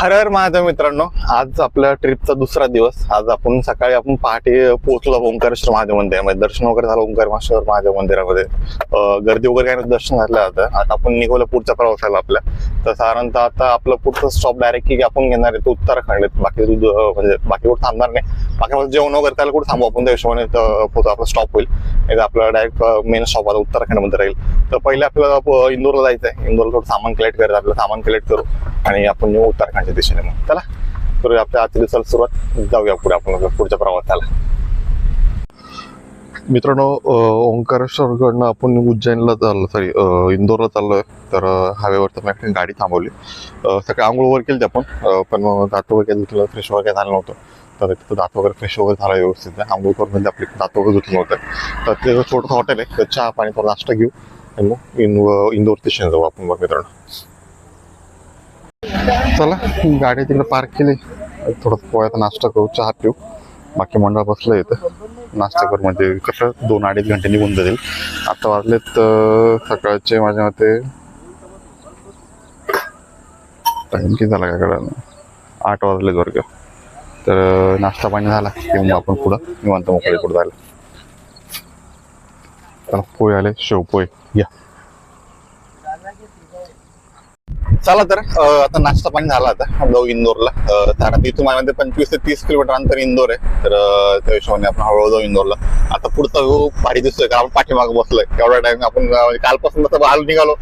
हर हर महादेव मित्रांनो आज आपल्या ट्रिपचा दुसरा दिवस. आज आपण सकाळी आपण पहाटे पोहोचलो ओंकारेश्वर महादेव मंदिरामध्ये. दर्शन वगैरे झालं ओंकारेश्वर महादेव मंदिरामध्ये. गर्दी वगैरे काही दर्शन झालं आता. आता आपण निघवलं पुढच्या प्रवासाला आपल्या. तर साधारणतः आता आपलं पुढचं स्टॉप डायरेक्ट की आपण घेणार आहे तो उत्तराखंड. बाकी म्हणजे बाकी कुठं थांबणार नाही. बाकी जेवण वगैरे त्याला कुठं थांबू आपण त्या हिशोबाने इथं आपला स्टॉप होईल. नाही आपला डायरेक्ट मेन स्टॉप आता उत्तराखंडमध्ये राहील. तर पहिले आपल्याला इंदोरला जायचं आहे इंदोरला थोडं सामान कलेक्ट करायचं आपलं सामान कलेक्ट करू. आणि आपण येऊ त्या दिशेने मग. चला तर आपल्या आतील दिवसाला सुरुवात. जाऊया पुढे आपण पुढच्या प्रवासाला. मित्रांनो ओंकारेश्वरकडनं आपण उज्जैनला चाललो सॉरी इंदोरला चाललोय तर हायवेवरती मी गाडी थांबवली. अं, सकाळी आंघोळ वगैरे केली आपण पण दात वगैरे धुतलं फ्रेश वगैरे झालं नव्हतं. तर तिथं दात वगैरे फ्रेश वगैरे झाला व्यवस्थित. आंघोळ करून म्हणजे आपले दात वगैरे धुतलं नव्हतं. तर ते छोटंसं हॉटेल आहे. तर चहा पाणी थोडा नाश्ता घेऊ. आणि मग इंदोर स्टेशन जाऊ आपण मग मित्रांनो. चला गाडी तिकडे पार्क केली. थोडं पोळ्यात नाश्ता करू चहा पिऊ. बाकी मंडळ बसलं इथं. नाश्ता करू म्हणजे कसं दोन अडीच घंटे निघून जातील. आता वाजलेत सकाळचे माझ्या मते टाईम किती झाला काय कळलं आठ वाजलेत वर्ग. तर नाश्ता पाणी झाला. की मग आपण पुढं. निवांत मोकळे पुढे जायला. चला पोहे आले शेवपोहे या. चला तर आता नाश्ता पाणी झाला आता. जाऊ इंदोरला. तर कारण इथून माझ्यामध्ये पंचवीस ते तीस किलोमीटर अंतर इंदोर आहे. तर त्या हिशोबाने आपण हळूहळू जाऊ इंदोरला. आता पुढचा व्यू भारी दिसतोय कारण आपण पाठीमागं बसलोय. एवढा टाइम आपण म्हणजे कालपासून आलो निघालो.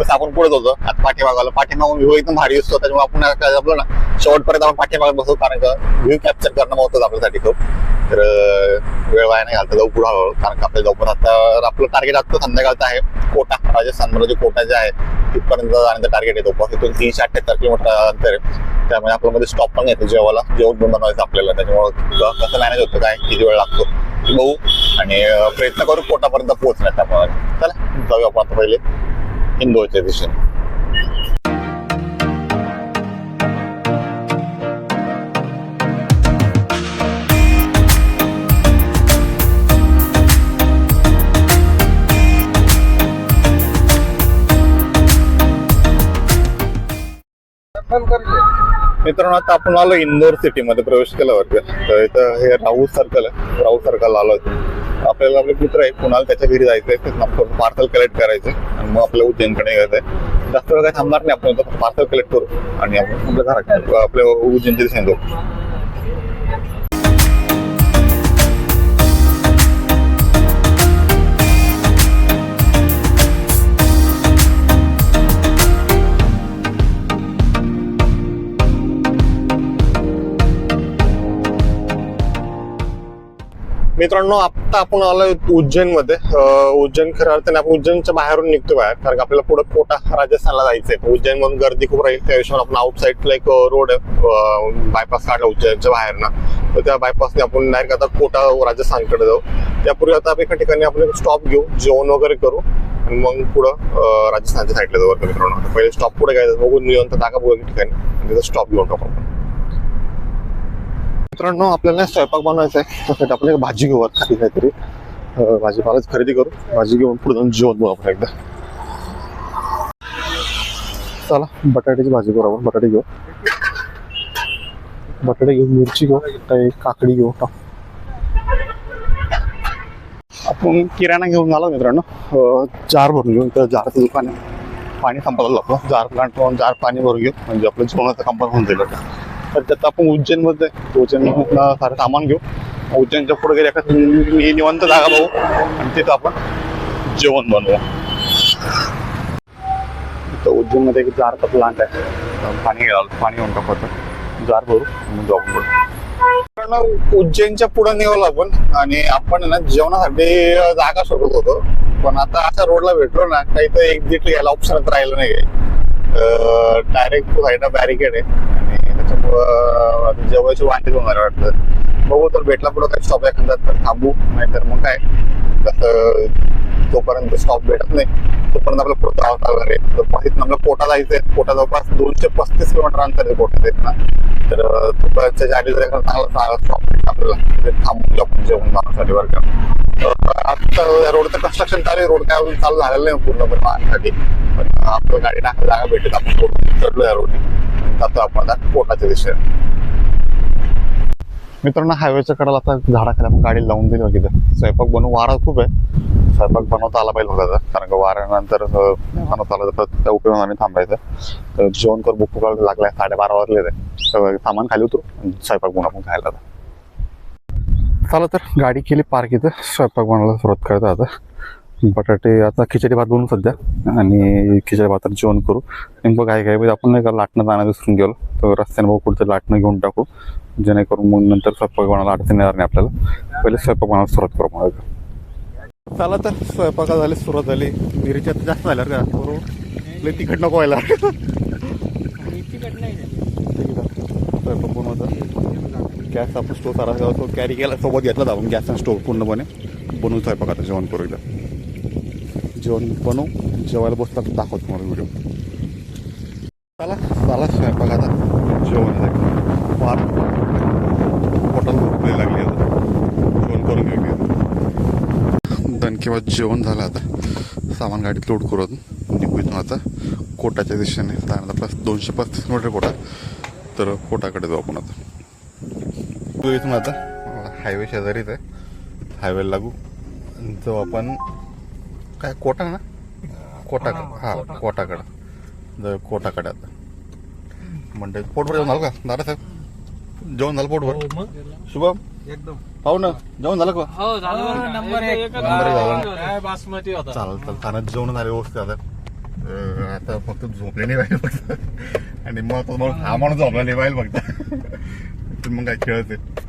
तसं आपण पुढे होतो आता पाठीमागाला पाठीमागून व्ह्यू एकदम भारी असतो त्याच्यामुळे आपण काय आपलं ना शेवटपर्यंत आपण पाठीमागे बसतो कारण का व्ह्यू कॅप्चर करणं महत्वाचं आपल्यासाठी खूप. तर वेळ वाया नाही घालता. जाऊ पुढे हळूहळू. कारण का आपल्या जाऊ आता आपलं टार्गेट आता संध्याकाळचं आहे. कोटा राजस्थानमध्ये जे कोटा जे आहे तिथपर्यंत जाण्याचं टार्गेट येतो तिथून तीनशे अठ्ठ्याहत्तर किलोमीटर अंतर आहे. त्यामुळे आपल्यामध्ये स्टॉप पण येतो जेवायला. जेवण पण बनवायचं आपल्याला. त्याच्यामुळे कसं मॅनेज होतं काय किती वेळ लागतो बघू. आणि प्रयत्न करू कोटापर्यंत पोहोचण्याचा. चला जाऊया आपण आता पहिले. इंदोरच्या दिशेने मित्रांनो आता आपण आलो इंदोर सिटी मध्ये प्रवेश केला तर इथं हे राहू सर्कल आहे. राहू सर्कल आलो इथं. आपल्याला आपले मित्र आहे कुणाला त्याच्या घरी जायचंय पार्सल कलेक्ट करायचं आणि मग आपल्या उज्जैनकडे यायचंय जास्त वेळ काही थांबणार नाही आपण पार्सल कलेक्ट करू. आणि आपण आपल्या घरात आपल्या उज्जैनच्या दिशेने जाऊ. मित्रांनो आता आपण आलोय उज्जैनमध्ये उज्जैन खऱ्या अर्थाने आपण उज्जैनच्या बाहेरून निघतो बाहेर कारण का आपल्याला पुढे कोटा राजस्थानला जायचंय. उज्जैन मधून गर्दी खूप राहील त्या हिशोबाने आपण आउट साईडला एक रोड बायपास काढला उज्जैनच्या बाहेर ना तर त्या बायपासने आपण डायरेक्ट आता कोटा राजस्थानकडे जाऊ. त्यापूर्वी आता आपण एका ठिकाणी आपण स्टॉप घेऊ जेवण वगैरे करू आणि मग पुढं राजस्थानच्या साईडला जाऊ. मित्रांनो पहिले स्टॉप पुढे घ्यायचं बघून निवांत जागा बघू एका ठिकाणी. तिथं स्टॉप घेऊन टाकू आपण. मित्रांनो आपल्याला स्वयंपाक बनवायचा आहे. त्यासाठी आपण एक भाजी घेऊ आता खाली काहीतरी भाजीपालाच खरेदी करू. भाजी घेऊन पुढे जाऊन जेवण बनवू आपण एकदा. चला बटाट्याची भाजी करू आपण. बटाटे घेऊ. बटाटे घेऊ मिरची घेऊ काही काकडी घेऊ आपण किराणा घेऊन आलो मित्रांनो. जार भरून घेऊन तर जारचं दुकान आहे. पाणी संपायला लागतो जार प्लांट जार पाणी भरून घेऊ. म्हणजे आपलं जेवणाचं कंपन होऊन जाईल तर त्यात आपण उज्जैनमध्ये उज्जैन सारं सामान घेऊ. उज्जैनच्या पुढे गेल्या का नि- जागा बघू. आणि तिथं आपण जेवण बनवू. तर उज्जैनमध्ये एक जारचा प्लांट आहे. पाणी पाणी येऊन टाकतो जार भरू मग जाऊ पुढे उज्जैनच्या पुढे निघालो आपण आणि आपण ना जेवणासाठी जागा शोधत होतो. पण आता अशा रोडला भेटलो ना काही तर एक्झिट घ्यायला ऑप्शनच राहिलं नाही डायरेक्ट साईडला बॅरिकेड आहे. जवळची वाणी आता जेवायची होणार वाटतं. बघू तर भेटला पुढं काही स्टॉप एखादा तर थांबू नाहीतर मग काय? तोपर्यंत जोपर्यंत स्टॉप भेटत नाही तोपर्यंत आपलं पुढं जावं लागणार आहे. तर मग इथून आपलं कोटा जायचंय कोटा जवळपास दोनशे पस्तीस किलोमीटर अंतर आहे कोटा ना. तर तोपर्यंतच्या जागी जर एखादा चांगला स्टॉप भेटला आपल्याला थांबू थांबून आपण जेवण जाण्यासाठी बरं का. तर आता या रोडचं कन्स्ट्रक्शन चालू आहे. रोड काय अजून चालू झालेलं नाही पूर्णपणे वाहनासाठी पण आपलं गाडी टाकायला जागा भेटेल. आपण चढलो या रोडने जातो आपण आता कोटाच्या दिशेने. मित्रांनो हायवेच्या कडेला आता झाडाखाली आपण गाडी लावून दिली होती स्वयंपाक बनवून वारा खूप आहे. स्वयंपाक बनवता आला पाहिजे होता कारण का वाऱ्यानंतर बनवता आलं तर त्या उपयोगाने थांबायचं तर जेवण कर बुक लागलाय साडेबारा वाजले ते सगळं सामान खाली उतरू स्वयंपाक बनवून आपण खायला आता. चला तर गाडी केली पार्क इथं. स्वयंपाक बनवायला सुरुवात करता आता. बटाटे आता खिचडी भात बनवू सध्या. आणि खिचडी भातात जेवण करू. नेमकं काय काय म्हणजे आपण नाही का लाटणं जाणं विसरून गेलो. तर रस्त्याने बघू कुठचं लाटणं घेऊन टाकू. जेणेकरून मग नंतर स्वयंपाक बनायला अडचण येणार नाही आपल्याला. पहिले स्वयंपाक सुरुवात करू मग. चला तर स्वयंपाका झाली सुरुवात झाली. मिरची आता जास्त झाल्यावर का? बरोबर तिखट नको व्हायला. स्वयंपाक बनवता गॅस आपण स्टोव सारा तो कॅरी केला सोबत घेतला आपण गॅस आणि स्टोव पूर्णपणे. बनवू स्वयंपाक आता जेवण करू जेवण बनवू. जेवायला बसता दाखवतो तुम्हाला व्हिडिओ. चला झाला स्वयंपाक आता. जेवण फार पोटाला भरपूर लागली आता. जेवण करून घेऊ दन किंवा जेवण झालं आता. सामान गाडीत लोड करून निघू इथून आता. कोटाच्या दिशेने. साधारणतः प्लस दोनशे पस्तीस किलोमीटर कोटा. तर कोटाकडे जाऊ आपण आता. इथून आता. हायवे शेजारीच आहे. हायवेला लागू. जाऊ आपण काय कोटा ना? कोटाकडं. हा कोटाकडं. जाऊ कोटाकडे आता. म्हणजे पोटभर जेवण झालं का? दादा साहेब? जेवण झालं पोटभर? शुभम? एकदम. पाहू ना. जेवण झालं का? हो झालं. नंबर एक. नंबर झाला. काय बासमती होता. चालेल चालेल. खाण्यात जेवण झाले व्यवस्थित आता. आता फक्त झोपले नाही पाहिजे फक्त. आणि मग हा माणूस झोपला नाही पाहिजे फक्त. मग काय खेळत. आहे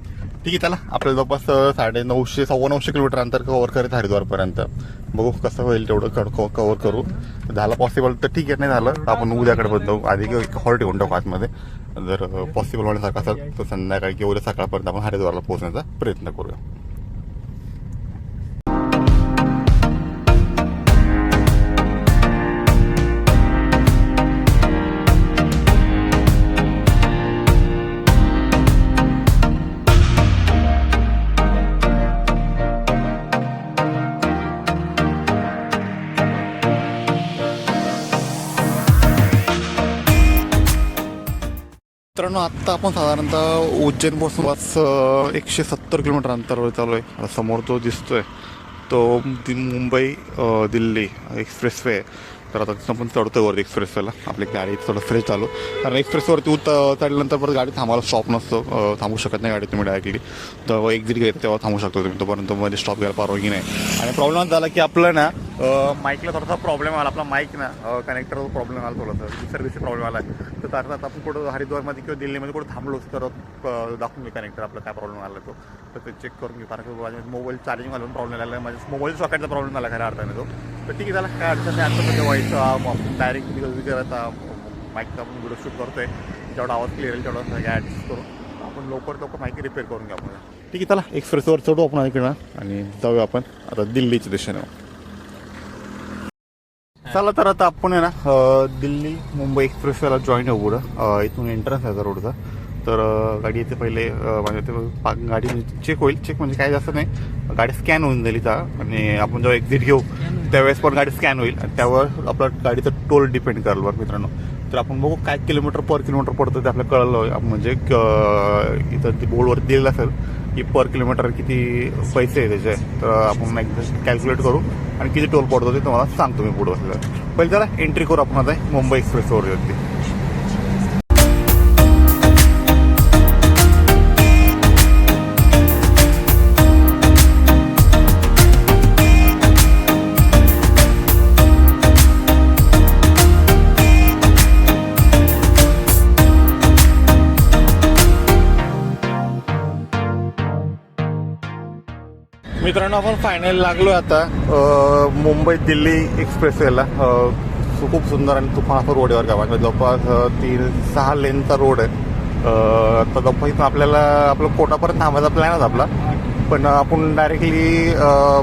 ठीक आहे चला. आपल्याला जवळपास साडे नऊशे सव्वा नऊशे किलोमीटर अंतर कव्हर करत हरिद्वारपर्यंत. बघू कसं होईल तेवढं कव्हर करू. झालं पॉसिबल तर ठीक आहे नाही झालं तर आपण उद्याकडे जाऊ. आधी एक हॉल ठेवून टाकू आतमध्ये. जर पॉसिबल होण्यासारखं असेल तर संध्याकाळी किंवा उद्या सकाळपर्यंत आपण हरिद्वारला पोहोचण्याचा प्रयत्न करूया. मित्रांनो आत्ता आपण साधारणतः उज्जैनपासून पाच एकशे सत्तर किलोमीटर अंतरावर चालू आहे. समोर जो दिसतोय तो मुंबई दिल्ली एक्सप्रेस वे तर आता तिथं आपण चढतो वरती एक्सप्रेसवेला आपली गाडी थोडं फ्रेश चालू कारण एक्सप्रेसवरती उत चढल्यानंतर परत गाडी थांबायला स्टॉप नसतो. थांबू शकत नाही गाडी तुम्ही डायरेक्टली तर एक्झिट घेत तेव्हा थांबू शकतो तुम्ही. तोपर्यंत मध्ये स्टॉप घ्यायला परवानगी नाही. आणि प्रॉब्लेम झाला की आपलं ना माईकला थोडासा प्रॉब्लेम आला. आपला माईक ना कनेक्टरचा प्रॉब्लेम आला थोडासा. सर्व्हिसचा प्रॉब्लेम आला. तर त्यात आता आपण कुठं हरिद्वारमध्ये किंवा दिल्लीमध्ये कुठं थांबलोच तर दाखवून घे कनेक्टर आपला काय प्रॉब्लेम आला तो. तर ते चेक करून घेऊ. कारण माझ्या मोबाईल चार्जिंग घालून प्रॉब्लेम आला माझ्या मोबाईल सॉकेटचा प्रॉब्लेम आला खऱ्या अर्थाने तो. तर ठीक आहे झाला काय अडचण नाही. आता व्हायचं डायरेक्ट माईक माईकचा आपण व्हिडिओ शूट करतोय. जेवढा आवाज क्लिअर येईल तेवढा सगळ्या ॲडजस्ट करून आपण लवकर लवकर माहिती रिपेअर करून घ्या आपण ठीक आहे चला. एक्सप्रेसवर चढू आपण इकडं आणि जाऊया आपण आता दिल्लीच्या दिशेने. चला तर आता आपण आहे ना दिल्ली मुंबई एक्सप्रेसवेला जॉईन होऊ पुढं. इथून एंट्रन्स आहे रोडचा तर गाडी येते पहिले म्हणजे ते गाडी म्हणजे चेक होईल. चेक म्हणजे काय जास्त नाही. गाडी स्कॅन होऊन जाईल इथं. आणि आपण जेव्हा एक्झिट घेऊ त्यावेळेस पण गाडी स्कॅन होईल. आणि त्यावर आपलं गाडीचं टोल डिपेंड करेल बरं मित्रांनो. तर आपण बघू काय किलोमीटर पर किलोमीटर पडतं ते आपल्याला कळलं. म्हणजे क- इथं ती बोर्डवर दिलेलं असेल की पर किलोमीटर किती पैसे आहे त्याचे. तर आपण एकदा कॅल्क्युलेट करू आणि किती टोल पडतो ते तुम्हाला सांगतो मी पुढं. बसलेलं पहिले जरा एंट्री करू आपण आता मुंबई एक्सप्रेसवर मित्रांनो आपण फायनल लागलो आता. मुंबई दिल्ली एक्सप्रेसवेला अ, खूप सुंदर आणि तुफान रोड आहे बरं म्हणजे जवळपास तीन सहा लेनचा रोड आहे. तर जवळपास आपल्याला आपलं कोटापर्यंत थांबायचा प्लॅन आहे आपला. पण आपण डायरेक्टली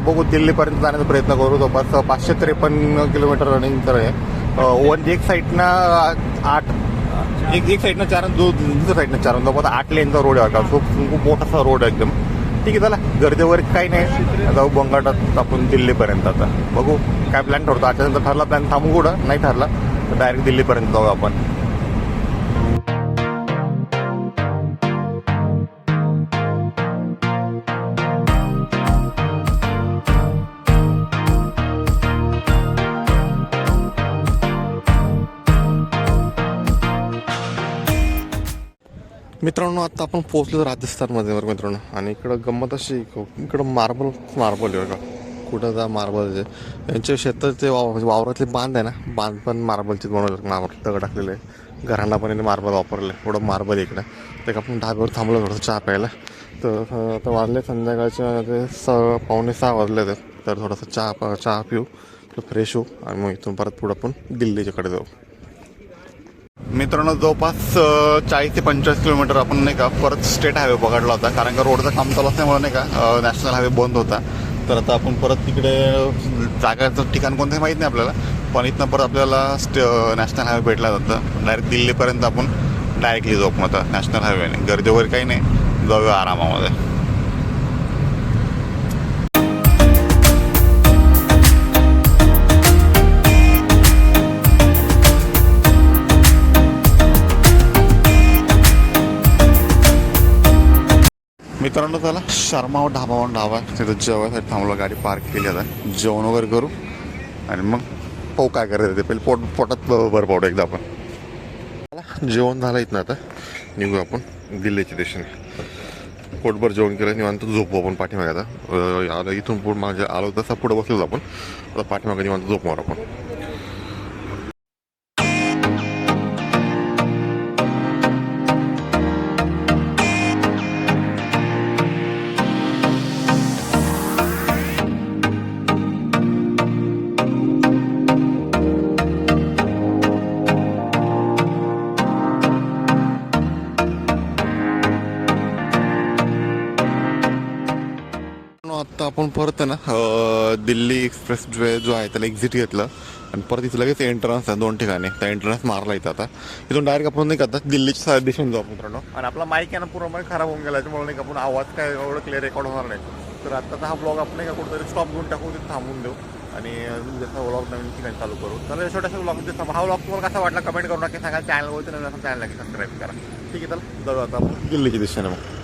बघू दिल्लीपर्यंत जाण्याचा प्रयत्न करू. जवळपास पाचशे त्रेपन्न किलोमीटर रनिंग तर आहे. वन एक साईडनं आठ एक एक साईडनं चार आणि दुसऱ्या साईडनं चार. जवळपास आठ लेनचा रोड आहे खूप खूप मोठासा रोड आहे एकदम. ठीक आहे चला गर्दी वगैरे काही नाही. जाऊ बोंगाटात आपण दिल्लीपर्यंत आता. बघू काय प्लॅन ठरतो आजच्यानंतर ठरला प्लॅन थांबू कुठं? नाही ठरला तर डायरेक्ट दिल्लीपर्यंत जाऊ आपण. मित्रांनो आता आपण पोहोचलो राजस्थानमध्ये बरं मित्रांनो. आणि इकडं गंमत अशी इकडं मार्बल मार्बल आहे बघा कुठं जा मार्बल यांच्या शेताचे वाव म्हणजे वावरातले बांध आहे ना बांध पण मार्बलचे बनवले मार्बल दगड टाकलेले. आहे घरांना पण मार्बल वापरले. थोडं मार्बल इकडं. ते का आपण ढाब्यावर थांबलो थोडंसं चहा प्यायला. तर आता वाजले संध्याकाळच्या ते स पावणे सहा वाजले तर थोडंसं चहा चहा पिऊ फ्रेश होऊ. आणि मग इथून परत पुढं आपण दिल्लीच्याकडे जाऊ. मित्रांनो जवळपास चाळीस ते पंचेचाळीस किलोमीटर आपण नाही का परत स्टेट हायवे पकडला होता. कारण का रोडचं काम चालू असल्यामुळे नाही का नॅशनल हायवे बंद होता. तर आता आपण परत तिकडे जागाचं ठिकाण कोणतंही माहीत नाही आपल्याला. पण इथनं परत आपल्याला स्टे नॅशनल हायवे भेटला जातं डायरेक्ट दिल्लीपर्यंत आपण डायरेक्टली जाऊ मग आता नॅशनल हायवेने. गर्दी वगैरे काही नाही. जाऊया आरामामध्ये. मित्रांनो त्याला शर्मा ढाबा म्हणून ढाबा. आहे. तिथं जेवायसाठी थांबलो गाडी पार्क केली आता. जेवण वगैरे करू. आणि मग पाहू काय करायचं ते. पहिले पोट पोटात बरं पाहू एकदा आपण. जेवण झालं इथनं आता. निघू आपण दिल्लीच्या दिशेने. पोटभर जेवण केलं निवांत झोपू आपण पाठीमागे आता. इथून पुढे माझ्या आलो तसा पुढं बसलो आपण. आता पाठीमागे निवांत झोप मारू आपण. आपण परत ना दिल्ली एक्सप्रेस वे जो आहे त्याला एक्झिट घेतलं. आणि परत इथं लगेच एंट्रन्स आहे दोन ठिकाणी. त्या एंट्रन्स मारला इथं आता. इथून डायरेक्ट आपण नाही करता दिल्लीच्या दिल्लीच्या दिशेने जाऊ मित्रांनो. आणि आपला माईक आहे ना पूर्णपणे म्हणजे खराब होऊन गेला. त्यामुळे नाही का आपण आवाज काय एवढं क्लिअर रेकॉर्ड होणार नाही. तर आत्ताचा हा ब्लॉग आपण नाही का कुठेतरी स्टॉप घेऊन टाकू तिथे थांबून देऊ. आणि जसा ब्लॉग नवीन ठिकाणी चालू करू. तर छोट्याशा ब्लॉग हा ब्लॉग तुम्हाला कसा वाटला कमेंट करू नक्की सांगा. चॅनल वगैरे नवीन चॅनल नक्की सबस्क्राईब करा. ठीक आहे तर जाऊ आता दिल्लीच्या दिशेने मग.